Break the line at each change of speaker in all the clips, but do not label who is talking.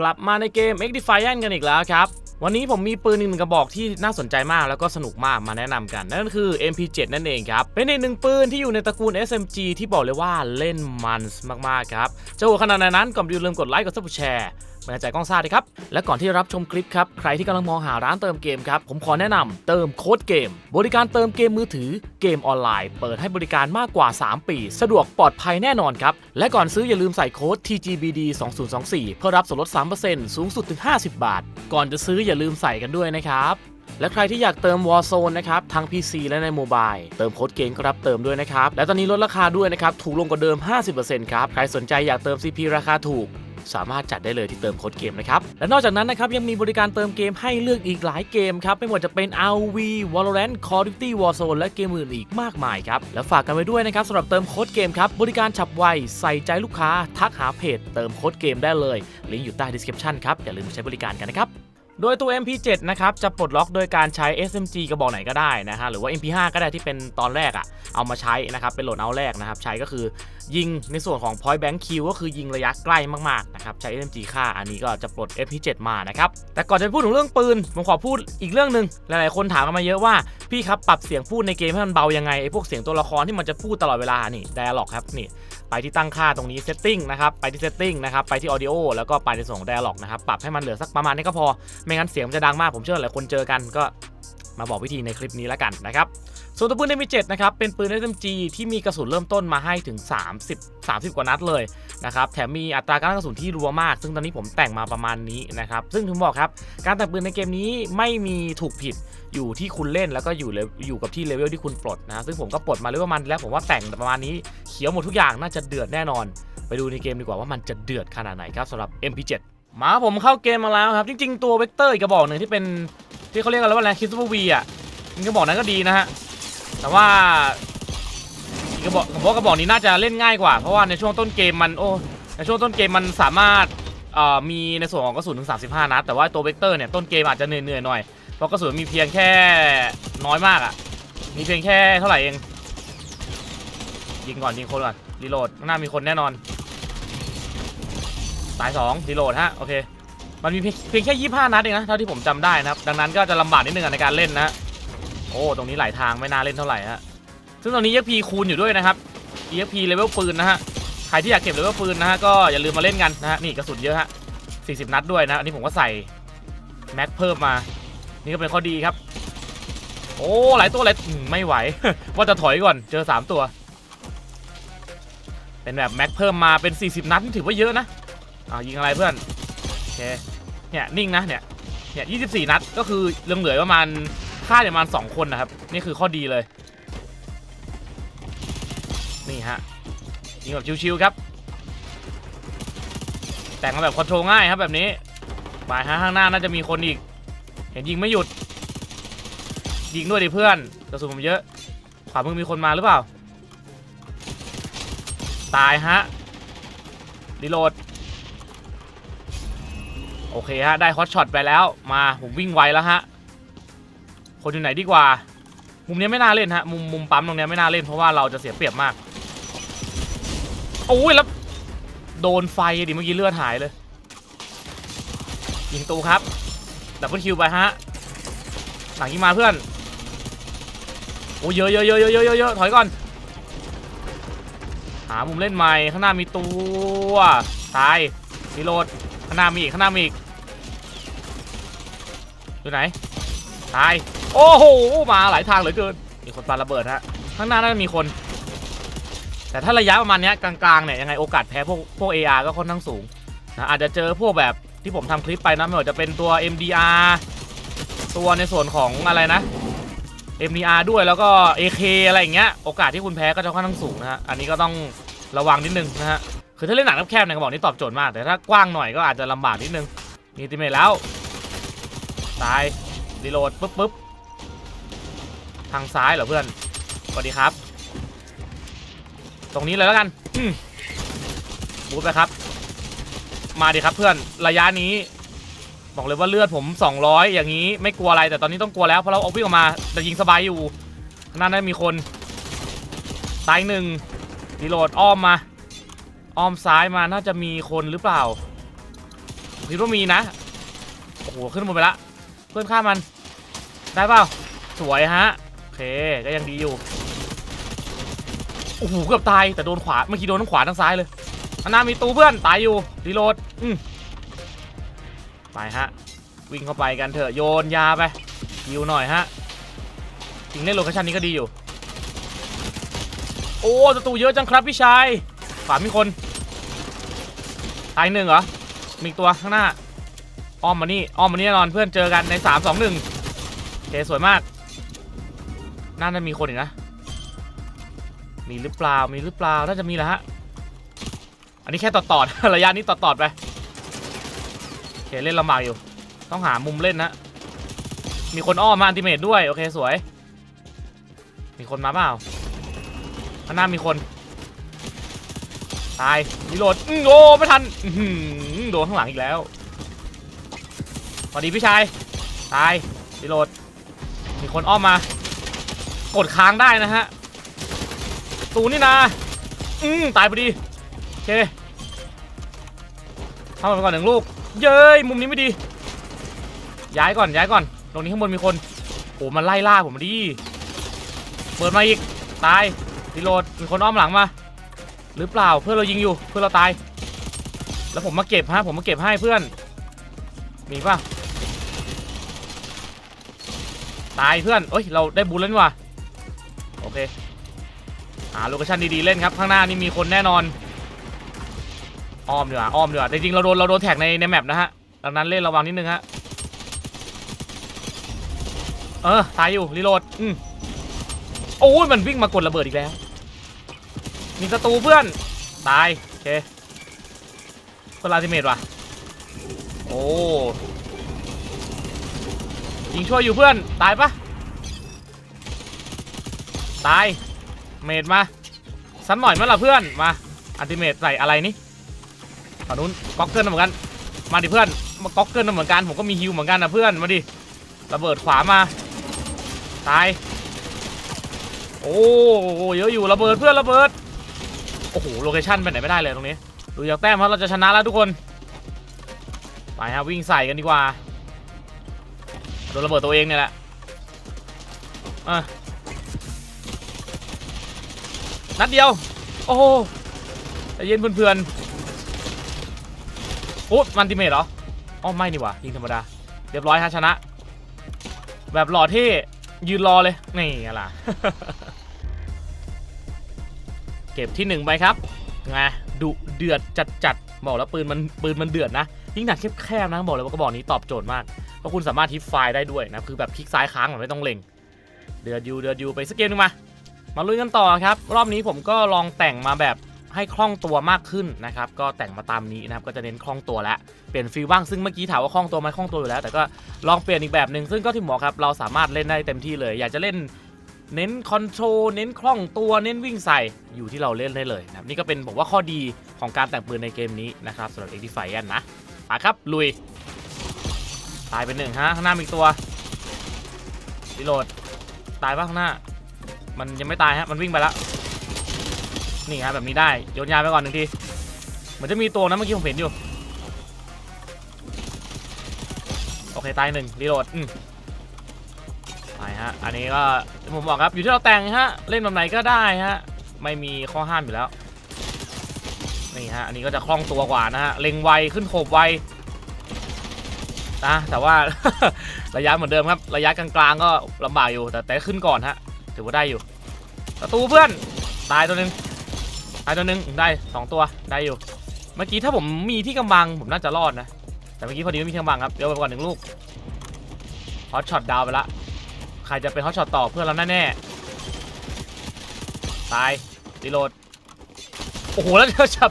กลับมาในเกม X Defiant กันอีกแล้วครับ วันนี้ผมมีปืนหนึ่งกระบอกที่น่าสนใจมากแล้วก็สนุกมากมาแนะนำกัน นั่นก็คือ MP7 นั่นเองครับ เป็นอีกหนึ่งปืนที่อยู่ในตระกูล SMG ที่บอกเลยว่าเล่นมันมากๆครับจะหัวขนาดนั้นก่อนไปดูลืมกดไลค์กดซับสไครต์ มาใจกล้องซ่าดีครับ และก่อนที่จะรับชมคลิปครับ ใครที่กำลังมองหาร้านเติมเกมครับ ผมขอแนะนำเติมโค้ดเกม บริการเติมเกมมือถือเกมออนไลน์ เปิดให้บริการมากกว่า 3 ปี สะดวกปลอดภัยแน่นอนครับ และก่อนซื้ออย่าลืมใส่โค้ด TGBD 2024เพื่อรับส่วนลด 3%สูงสุดถึง 50 บาท ก่อนจะซื้ออย่าลืมใส่กันด้วยนะครับและใครที่อยากเติม Warzone นะครับทั้ง PC และในโมบายเติมโค้ดเกมก็รับเติมด้วยนะครับ และตอนนี้ลดราคาด้วยนะครับ ถูกลงกว่าเดิม 50%ครับ ใครสนใจอยากเติม CP ราคาถูก สามารถจัดได้เลยที่เติมโค้ดเกมนะครับและนอกจากนั้นนะครับยังมีบริการเติมเกมให้เลือกอีกหลายเกมครับไม่ว่าจะเป็น RV Valorant Call of Duty Warzone และเกมอื่นอีกมากมายครับและฝากกันไว้ด้วยนะครับสำหรับเติมโค้ดเกมครับบริการฉับไวใส่ใจลูกค้า ทักหาเพจ เติมโค้ดเกมได้เลยลิงก์อยู่ใต้ description ครับอย่าลืมใช้บริการกันนะครับ โดยตัว MP7 นะครับจะปลดล็อกโดยการใช้ SMG กระบอกไหนก็ได้นะฮะหรือว่า MP5 ก็ได้ที่เป็นตอนแรกอะ่ะเอามาใช้นะครับเป็นโหลดเอาแรกนะครับใช้ก็คือยิงในส่วนของ point blank kill ก็คือยิงระยะใกล้มากๆนะครับใช้ SMG ค่าอันนี้ก็จะปลด MP7 มานะครับแต่ก่อนจะพูดถึงเรื่องปืนผมขอพูดอีกเรื่องหนึ่งหลายๆคนถามกันมาเยอะว่าพี่ครับปรับเสียงพูดในเกมให้มันเบายังไงไอ้พวกเสียงตัวละครที่มันจะพูดตลอดเวลานี่ dialog ครับนี่ ไปที่ตั้งค่าตรงนี้ setting นะครับไปที่ setting นะครับไปที่ audio แล้วก็ไปในส่วนของ dialog นะครับปรับให้มันเหลือสักประมาณนี้ก็พอ ไม่งั้นเสียงมันจะดังมากผมเชื่อหลายคนเจอกันก็มาบอกวิธีในคลิปนี้แล้วกันนะครับ ส่วนตัวปืน M7 นะครับเป็นปืน SMG ที่มีกระสุนเริ่มต้นมาให้ถึง 30 30 กว่านัดเลยนะครับแถมมีอัตราการกระสุนที่รัวมาก ซึ่งตอนนี้ผมแต่งมาประมาณนี้นะครับซึ่งถึงบอกครับการแต่งปืนในเกมนี้ไม่มีถูกผิด อยู่ที่คุณเล่นแล้วก็อยู่เลอยู่กับที่เลเวลที่คุณปลดนะซึ่งผมก็ปลดมาเรื่อยประมาณแล้วผมว่าแต่งประมาณนี้เขียวหมดทุกอย่างน่าจะเดือดแน่นอน ไปดูในเกมดีกว่าว่ามันจะเดือดขนาดไหนครับสำหรับ MP7 มาผมเข้าเกมมาแล้วครับ จริง ๆ ตัวเวกเตอร์อีกกระบอกหนึ่งที่เป็นที่เขาเรียกกันว่าอะไรคิสบูวีอะมันกระบอกนั้นก็ดีนะฮะแต่ว่าอีกกระบอกผมว่ากระบอกนี้น่าจะเล่นง่ายกว่า เพราะว่าในช่วงต้นเกมมันโอ้ในช่วงต้นเกมมันสามารถมีในส่วนของกระสุนถึง 35 นัดแต่ว่าตัวเวกเตอร์เนี่ยต้นเกมอาจจะเหนื่อยๆหน่อย เพราะกระสุนมีเพียงแค่น้อยมากอะ มีเพียงแค่เท่าไหร่เอง ยิงก่อนยิงคนก่อนรีโหลดข้างหน้ามีคนแน่นอน ตาย2รีโหลดฮะโอเค มันมีเพียงเพียงแค่25นัดเองนะเท่าที่ผมจำได้นะครับ ดังนั้นก็จะลำบากนิดนึงในการเล่นนะ โอ้ตรงนี้หลายทางไม่น่าเล่นเท่าไหร่ฮะ ซึ่งตอนนี้ EXP คูณอยู่ด้วยนะครับ EXP เลเวลปืนนะฮะ ใครที่อยากเก็บเลเวลปืนนะฮะก็อย่าลืมมาเล่นกันนะฮะ นี่กระสุนเยอะฮะ40 นัดด้วยนะ อันนี้ผมก็ใส่แม็กเพิ่มมา นี่ก็เป็นข้อดีครับ โอ้หลายตัวเลยไม่ไหว ว่าจะถอยก่อนเจอ 3 ตัว เป็นแบบแม็กเพิ่มมาเป็น 40 นัดนี่ถือว่าเยอะนะอ้าวยิงอะไรเพื่อนโอเคเนี่ยนิ่งนะเนี่ยเนี่ย24นัดก็คือเหลือเหลือประมาณค่าเนี่ยประมาณ 2 คนนะครับ นี่คือข้อดีเลย นี่ฮะยิงแบบชิวๆครับ แต่งมาแบบคอนโทรลง่ายครับแบบนี้บายฮะข้างหน้าน่าจะมีคนอีก เห็นยิงไม่หยุด ยิงด้วยดิเพื่อนกระสุนผมเยอะ ขวามึงมีคนมาหรือเปล่า ตายฮะรีโหลด โอเคฮะ ได้ฮอตช็อตไปแล้ว มาผมวิ่งไวแล้วฮะ คนอยู่ไหนดีกว่า มุมนี้ไม่น่าเล่นฮะ มุมมุมปั๊มตรงนี้ไม่น่าเล่นเพราะว่าเราจะเสียเปรียบมาก โอ้ยแล้วโดนไฟดิเมื่อกี้เลือดหายเลย ยิงตูครับ ดับเบิลคิวไปฮะ หลังยิงมาเพื่อน โอ้เยอะเยอะเยอะเยอะเยอะเยอะถอยก่อน หามุมเล่นใหม่ ข้างหน้ามีตัว ตายรีโหลด ข้างหน้ามีอีก ข้างหน้ามีอีก อยู่ไหน ตาย โอ้โห มาหลายทางเหลือเกิน มีคนปาระเบิดฮะ ข้างหน้าน่าจะมีคน แต่ถ้าระยะประมาณนี้กลางๆเนี่ยยังไงโอกาสแพ้พวกพวก AR ก็ค่อนข้างสูงนะอาจจะเจอพวกแบบ ที่ผมทำคลิปไปนะไม่ว่าจะเป็นตัว MDR ตัวในส่วนของอะไรนะ MDR ด้วยแล้วก็ AK อะไรอย่างเงี้ยโอกาสที่คุณแพ้ก็จะค่อนข้างสูงนะฮะอันนี้ก็ต้องระวังนิดนึงนะฮะคือถ้าเล่นหนังแคบๆเนี่ยกระบอกนี้ตอบโจทย์มาก แต่ถ้ากว้างหน่อยก็อาจจะลำบากนิดนึงมีติเมทแล้วตายรีโหลดปุ๊บปุ๊บทางซ้ายเหรอเพื่อนสวัสดีครับ ตรงนี้เลยแล้วกันบูทไปครับ มาดิครับเพื่อนระยะนี้ บอกเลยว่าเลือดผม 200 อย่างนี้ไม่กลัวอะไรแต่ตอนนี้ต้องกลัวแล้วเพราะเราเอาวิ่งออกมาแต่ยิงสบายอยู่ข้างหน้านั้นมีคนตายหนึ่งรีโหลดอ้อมมาอ้อมซ้ายมาน่าจะมีคนหรือเปล่าคิดว่ามีนะโอ้โหขึ้นบนไปละเพื่อนฆ่ามัน ได้เปล่าสวยฮะโอเคก็ยังดีอยู่โอ้โหเกือบตายแต่โดนขวาเมื่อกี้โดนทั้งขวาทั้งซ้ายเลย อันหนามีตูเพื่อนตายอยู่รีโหลดอืมไปฮะ วิ่งเข้าไปกันเถอะโยนยาไปยิวหน่อยฮะจริงเล่นโลเคชั่นนี้ก็ดีอยู่ โอ้ศัตรูเยอะจังครับพี่ชายขวามีคนตายหนึ่งเหรอมีตัวข้างหน้าอ้อมมานี่อ้อมมานี่แน่นอนเพื่อนเจอกันใน 3 2 1โอเคสวยมาก น่าจะมีคนอีกนะ มีหรือเปล่ามีหรือเปล่าน่าจะมีแหละฮะ นนี้แค่ตอดตอดๆระยะนี้ตอดตอดๆไปโอเคเล่นลำบากอยู่ ต้องหามุมเล่นนะมีคนอ้อมมาอันติเมตด้วย โอเคสวย มีคนมาเปล่าข้างหน้ามีคน ตายรีโหลดอือโอ้ไม่ทันหือโดนข้างหลังอีกแล้วสวัสดีพี่ชาย ตายรีโหลด มีคนอ้อมมา กดค้างได้นะฮะตูนี่นะ อืมตายพอดี โอเค ทำไปก่อนหนึ่งลูก เย้ยมุมนี้ไม่ดี ย้ายก่อนย้ายก่อน ตรงนี้ข้างบนมีคนโอ้มันไล่ล่าผมดิเปิดมาอีกตายรีโหลดมีคนอ้อมหลังมา หรือเปล่าเพื่อนเรายิงอยู่เพื่อนเราตาย แล้วผมมาเก็บฮะผมมาเก็บให้เพื่อน มีป่ะตายเพื่อนเอ้ยเราได้บุญแล้วนี่ว่ะโอเคหาโลเคชั่นดีๆเล่นครับข้างหน้านี่มีคนแน่นอน อ้อมดีกว่าอ้อมดีกว่าแต่จริงๆเราโดนเราโดนแท็กในในแมปนะฮะดังนั้นเล่นระวังนิดนึงฮะเออตายอยู่รีโหลดอืมโอ้ยมันวิ่งมากดระเบิดอีกแล้วมีศัตรูเพื่อนตายโอเคเพื่อนลาติเมตว่ะโอ้ยิงช่วยอยู่เพื่อนตายปะตายเมดมาสันหน่อยมั้ยล่ะเพื่อนมาอันติเมตใส่อะไรนี่ ฝั่งนู้นก๊อกเกิลเหมือนกัน มาดิเพื่อนมาก๊อกเกิลเหมือนกันผมก็มีฮิวเหมือนกันนะเพื่อนมาดิระเบิดขวามาตายโอ้โหเยอะอยู่ระเบิดเพื่อนระเบิดโอ้โหโลเคชั่นไปไหนไม่ได้เลยตรงนี้ดูจากแต้มเพราะเราจะชนะแล้วทุกคนไปฮะวิ่งใส่กันดีกว่าโดนระเบิดตัวเองเนี่ยแหละอะนัดเดียว โอ้โหใจเย็นเพื่อนๆ โอ้มันติเมตเหรออ๋อไม่นี่หว่ายิงธรรมดา เรียบร้อยฮะชนะ แบบหล่อเท่ยืนรอเลย นี่อะล่ะ เก็บที่หนึ่งไปครับไงดุเดือดจัดจัดบอกแล้วปืนมันปืนมันเดือดนะ ยิ่งหนักแคบๆนะบอกเลยว่ากระบอกนี้ตอบโจทย์มากเพราะคุณสามารถทิปไฟได้ด้วยนะคือแบบคลิกซ้ายค้างแบบไม่ต้องเล็งเดือดยูเดือดยูไปสกเกมหนึงมา มาลุยกันต่อครับ รอบนี้ผมก็ลองแต่งมาแบบ ให้คล่องตัวมากขึ้นนะครับ ก็แต่งมาตามนี้นะครับ ก็จะเน้นคล่องตัวแล้วเปลี่ยนฟีลบ้าง ซึ่งเมื่อกี้ถามว่าคล่องตัวไหมคล่องตัวอยู่แล้ว แต่ก็ลองเปลี่ยนอีกแบบหนึ่งซึ่งก็ที่หมอครับ เราสามารถเล่นได้เต็มที่เลย อยากจะเล่นเน้นคอนโทรลเน้นคล่องตัว เน้นวิ่งใส่ อยู่ที่เราเล่นได้เลยนะครับ นี่ก็เป็นผมว่าข้อดีของการแต่งปืนในเกมนี้นะครับสำหรับ x d f i a n นะไปครับ ลุย ตายไปหนึ่งฮะ ข้างหน้ามีอีกตัวรีโหลด ตายปะข้างหน้า มันยังไม่ตายฮะ มันวิ่งไปแล้ว นี่ฮะแบบนี้ได้โยนยาไปก่อนหนึ่งทีเหมือนจะมีตัวนะเมื่อกี้ผมเห็นอยู่ โอเคตายหนึ่งรีโหลดอืมไปฮะ อันนี้ก็ผมบอกครับอยู่ที่เราแต่งฮะ เล่นแบบไหนก็ได้ฮะ ไม่มีข้อห้ามอยู่แล้ว นี่ฮะ อันนี้ก็จะคล่องตัวกว่านะฮะ เล็งไวขึ้นโขบไวนะแต่ว่า ระยะเหมือนเดิมครับ ระยะกลางๆก็ลำบากอยู่แต่แต่ขึ้นก่อนฮะ ถือว่าได้อยู่ประตูเพื่อน ตายตัวหนึ่งายตัวหนึ่งได้สองตัวได้อยู่ เมื่อกี้ถ้าผมมีที่กำบังผมน่าจะรอดนะ แต่เมื่อกี้พอดีไม่มีที่กำบังครับเดี๋ยวไปก่อนหนึ่งลูกฮอตช็อตดาวไปละใครจะเป็นฮอตช็อตต่อเพื่อนเราแน่ๆตายรีโหลดโอ้โหแล้วเจอจับ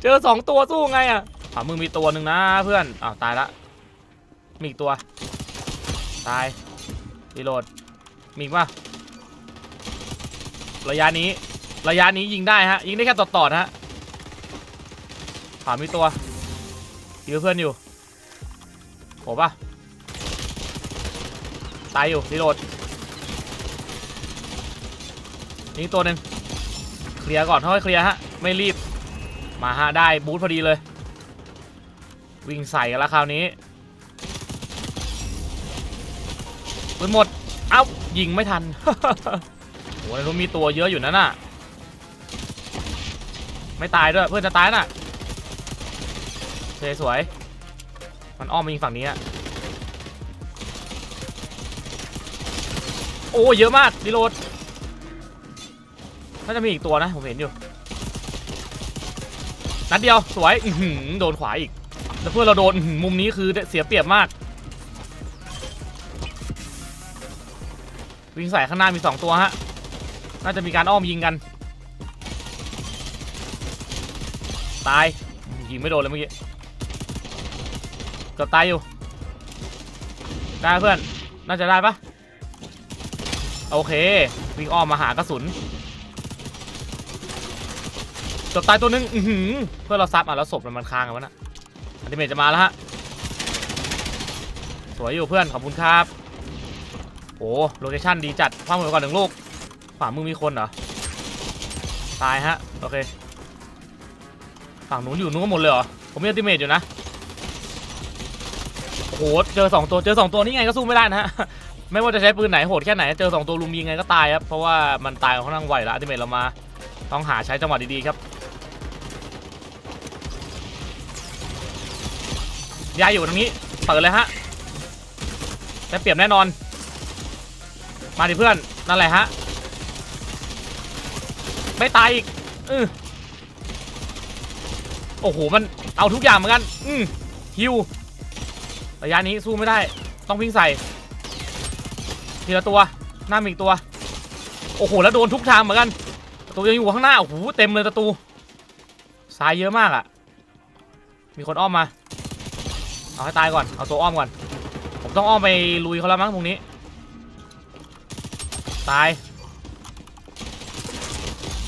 เจอสองตัวสู้ไงอะขวามือมีตัวหนึ่งนะเพื่อนอ้าวตายละมีอีกตัวตายรีโหลดมีอีกปะระยะนี้ ระยะนี้ยิงได้ฮะ ยิงได้แค่ต่อต่อๆนะฮะขวามีตัวยื้อเพื่อนอยู่โหปะตายอยู่รีโหลดนี่ตัวหนึ่งเคลียร์ก่อนค่อยเคลียร์ฮะ ไม่รีบ มาฮะได้บูทพอดีเลย วิ่งใส่กันแล้วคราวนี้ปืนหมด เอ้ายิงไม่ทันโอ้ยรู้มีตัวเยอะอยู่นั่นน่ะ ไม่ตายด้วยเพื่อนจะตายน่ะเคสวย มันอ้อมมายิงฝั่งนี้อะโอ้เยอะมากรีโหลดน่าจะมีอีกตัวนะ ผมเห็นอยู่นัดเดียวสวยอืโดนขวาอีก แล้วเพื่อนเราโดนมุมนี้คือเสียเปรียบมาก วิ่งใส่ข้างหน้ามี 2 ตัวฮะ น่าจะมีการอ้อมยิงกัน ตายยิงไม่โดนเลยเมื่อกี้กือบตายอยู่ ได้เพื่อน น่าจะได้ปะโอเค วิ่งอ้อมมาหากระสุนเกือบตายตัวหนึงอือหือเพื่อเราซับอะแล้วศพมันค้างกันวะน่ะอันติเมจจะมาแล้วฮะ สวยอยู่เพื่อน ขอบคุณครับ โอ้โลเคชั่นดีจัดฟังมือก่อนหนึ่งลูก ขวามือมีคนเหรอ ตายฮะ โอเค ฝั่งนู้นอยู่นู้นก็หมดเลยเหรอ ผมมีอัลติเมทอยู่นะ โอ้โห เจอสองตัว เจอสองตัวนี่ไงก็สู้ไม่ได้นะฮะ ไม่ว่าจะใช้ปืนไหนโหดแค่ไหน เจอสองตัวลุมยิงไงก็ตายครับ เพราะว่ามันตายค่อนข้างไวแล้วอัลติเมทเรามา ต้องหาใช้จังหวะดีๆครับ ยายอยู่ตรงนี้ เปิดเลยฮะได้เปรียบแน่นอน มาดิเพื่อน นั่นแหละฮะ ไม่ตายอีก อือ โอ้โห มันเอาทุกอย่างเหมือนกัน อืมฮิวระยะนี้สู้ไม่ได้ ต้องวิ่งใส่ ทีละตัว หน้ามีอีกตัว โอ้โห แล้วโดนทุกทางเหมือนกันประตูยังอยู่ข้างหน้า โอ้โห เต็มเลยประตู ซ้ายเยอะมากอะ่ะ มีคนอ้อมมา เอาให้ตายก่อน เอาตัวอ้อมก่อน ผมต้องอ้อมไปลุยเขาแล้วมั้งตรงนี้ ตาย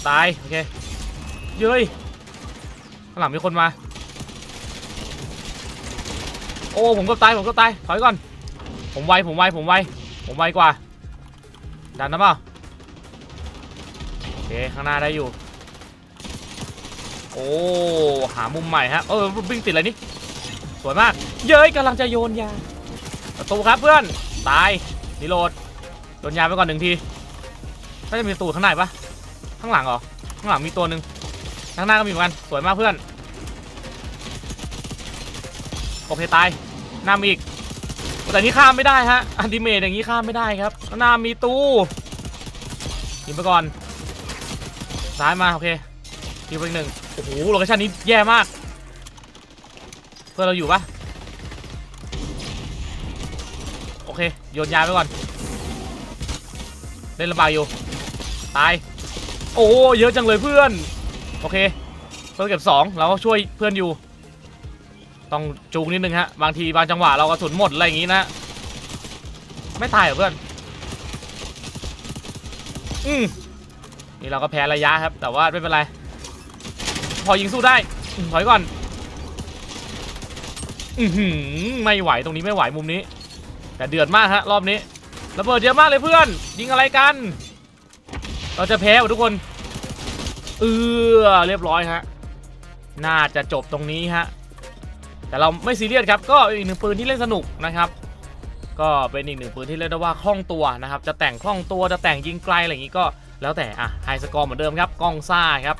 ตาย โอเค เย้ย ข้างหลังมีคนมา โอ้ผมก็ตายผมก็ตายถอยก่อน ผมไวผมไวผมไวผมไวกว่า ดันนะเปล่าโอเคข้างหน้าได้อยู่ โอ้หามุมใหม่ฮะเออวิ่งติดอะไรนี่สวยมาก เย้ยกำลังจะโยนยาประตูครับเพื่อนตายรีโหลดโยนยาไปก่อนหนึ่งทีน่าจะมีประตูข้างในปะข้างหลังเหรอข้างหลังมีตัวหนึ่ง ข้างหน้าก็มีเหมือนกันสวยมากเพื่อน โอเคตาย หน้ามีอีก แต่นี้ข้ามไม่ได้ฮะ อันติเมตอย่างนี้ข้ามไม่ได้ครับข้างหน้ามีตู้ยิงไปก่อน ซ้ายมาโอเคยิงไปอีกหนึ่งโอ้โหโลเคชั่นนี้แย่มาก เพื่อนเราอยู่ปะโอเคโยนยาไปก่อน เล่นลำบากอยู่ ตาย โอ้เยอะจังเลยเพื่อน โอเคเพื่อนเก็บสองเราก็ช่วยเพื่อนอยู่ ต้องจูงนิดนึงฮะ บางทีบางจังหวะเรากระสุนหมดอะไรอย่างงี้นะ ไม่ตายเหรอเพื่อน อืมนี่เราก็แพ้ระยะครับ แต่ว่าไม่เป็นไร พอยิงสู้ได้ถอยก่อน อือหือไม่ไหวตรงนี้ไม่ไหวมุมนี้ แต่เดือดมากฮะรอบนี้ระเบิดเยอะมากเลยเพื่อน ยิงอะไรกัน เราจะแพ้ทุกคน เออเรียบร้อยฮะน่าจะจบตรงนี้ฮะแต่เราไม่ซีเรียสครับก็อีกหนึ่งปืนที่เล่นสนุกนะครับ ก็เป็นอีกหนึ่งปืนที่เรียกได้ว่าคล่องตัวนะครับ จะแต่งคล่องตัวจะแต่งยิงไกลอะไรอย่างนี้ก็แล้วแต่อะไฮสกอร์เหมือนเดิมครับกล้องซ่าครับ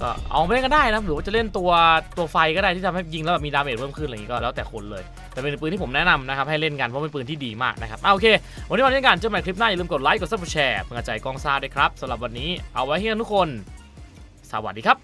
ก็เอาไปเล่นก็ได้นะหรือว่าจะเล่นตัวตัวไฟก็ได้ที่ทำให้ยิงแล้วแบบมีดาเมจเพิ่มขึ้นอะไรอย่างนี้ก็แล้วแต่คนเลย แต่เป็นปืนที่ผมแนะนำนะครับให้เล่นกันเพราะเป็นปืนที่ดีมากนะครับเอาโอเควันนี้วันนี้กันเจอกันใหม่คลิปหน้าอย่าลืมกดไลค์กดซับสไครต์แชร์เพื่อกระจกองซ่าด้วยครับสำหรับวันนี้เอาไว้ให้ทุกคน สวัสดีครับ